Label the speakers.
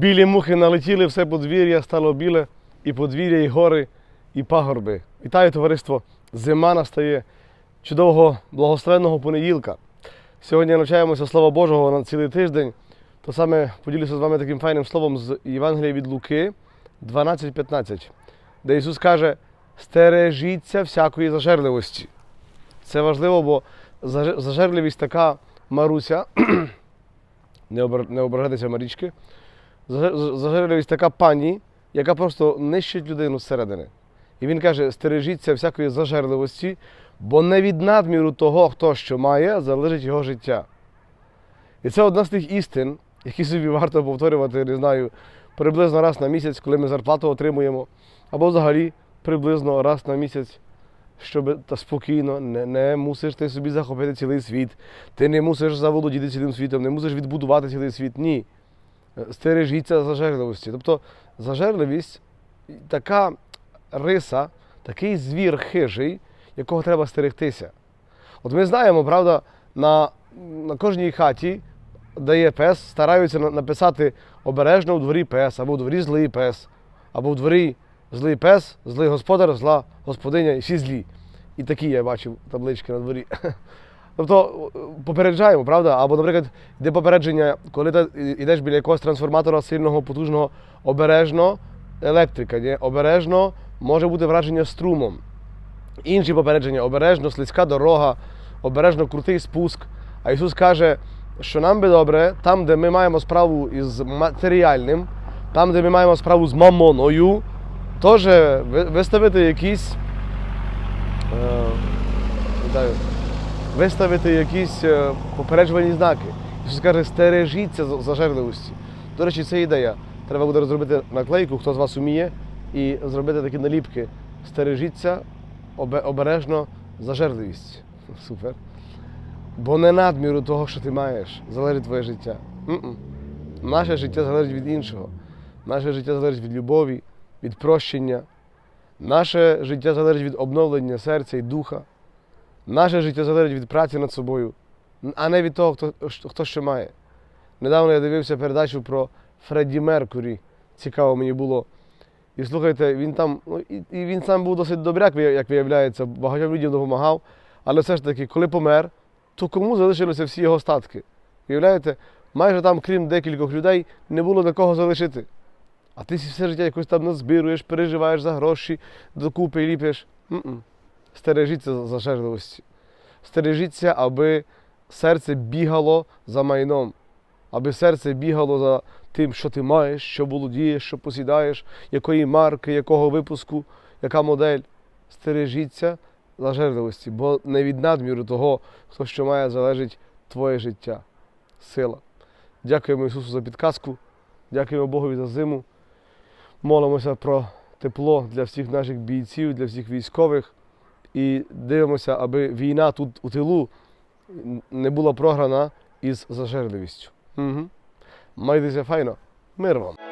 Speaker 1: Білі мухи налетіли, все подвір'я стало біле, і подвір'я, і гори, і пагорби. Вітаю, товариство! Зима настає чудового благословенного понеділка. Сьогодні навчаємося Слова Божого на цілий тиждень. То саме поділюся з вами таким файним словом з Євангелія від Луки 12.15, де Ісус каже: стережіться всякої зажерливості. Це важливо, бо зажерливість така Маруся, не ображайтеся Марічки, Зажерливість така пані, яка просто нищить людину зсередини. І він каже: стережіться всякої зажерливості, бо не від надміру того, хто що має, залежить його життя. І це одна з тих істин, які собі варто повторювати, не знаю, приблизно раз на місяць, коли ми зарплату отримуємо, або взагалі приблизно раз на місяць, щоб та спокійно не, не мусиш ти собі захопити цілий світ, ти не мусиш заволодіти цілим світом, не мусиш відбудувати цілий світ. Ні. Стережіться зажерливості. Тобто зажерливість така риса, такий звір хижий, якого треба стерегтися. От ми знаємо, правда, на, на кожній хаті, де є пес, стараються написати обережно у дворі пес, або у дворі злий пес, або у дворі злий пес, злий господар, зла господиня, і всі злі. І такі я бачив таблички на дворі. Тобто е, попереджаємо, правда? Або, наприклад, йде попередження, коли ти йдеш біля якогось трансформатора сильного, потужного, обережно електрика, ні? обережно може бути враження струмом. Інші попередження обережно слизька дорога, обережно крутий спуск. А Ісус каже, що нам би добре, там, де ми маємо справу із матеріальним, там, де ми маємо справу з мамоною, теж виставити якісь. Е, виставити якісь е, попереджувальні знаки. Ісус каже, стережіться зажерливості. До речі, це ідея. Треба буде розробити наклейку, хто з вас уміє, і зробити такі наліпки. Стережіться обережно зажерливість. Супер. Бо не надміру того, що ти маєш, залежить твоє життя. М-м. Наше життя залежить від іншого. Наше життя залежить від любові, від прощення. Наше життя залежить від обновлення серця і духа. Наше життя залежить від праці над собою, а не від того, хто, хто що має. Недавно я дивився передачу про Фредді Меркурі. Цікаво мені було. І слухайте, він там, ну, і, він сам був досить добряк, як виявляється, багатьом людям допомагав. Але все ж таки, коли помер, то кому залишилися всі його статки? Уявляєте, майже там, крім декількох людей, не було на кого залишити. А ти все життя якось там назбируєш, переживаєш за гроші, докупи ліпиш. М-м. Стережіться зажерливості. Стережіться, аби серце бігало за майном, аби серце бігало за тим, що ти маєш, що володієш, що посідаєш, якої марки, якого випуску, яка модель. Стережіться зажерливості, бо не від надміру того, хто що має, залежить твоє життя, сила. Дякуємо Ісусу за підказку, дякуємо Богові за зиму. Молимося про тепло для всіх наших бійців, для всіх військових. І дивимося, аби війна тут у тилу не була програна із зажерливістю. Угу. Майтеся файно. Мир вам!